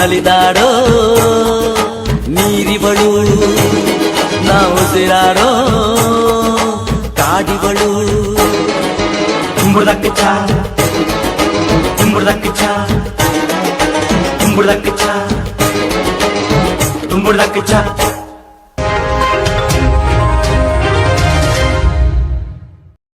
ನಲಿದಾಡೋ ನೀರಿವಳು ನಾವು ಸಿರಾಡೋ ಕಾಡಿವಳು ಕುಂಬುಳಕ್ಕೆ ಚಾ ಕುಂಬುಳಕ್ಕೆ ಚಾ ಕುಂಬುಳಕ್ಕೆ ಚಾ ಕುಂಬುಳಕ್ಕೆ ಚಾ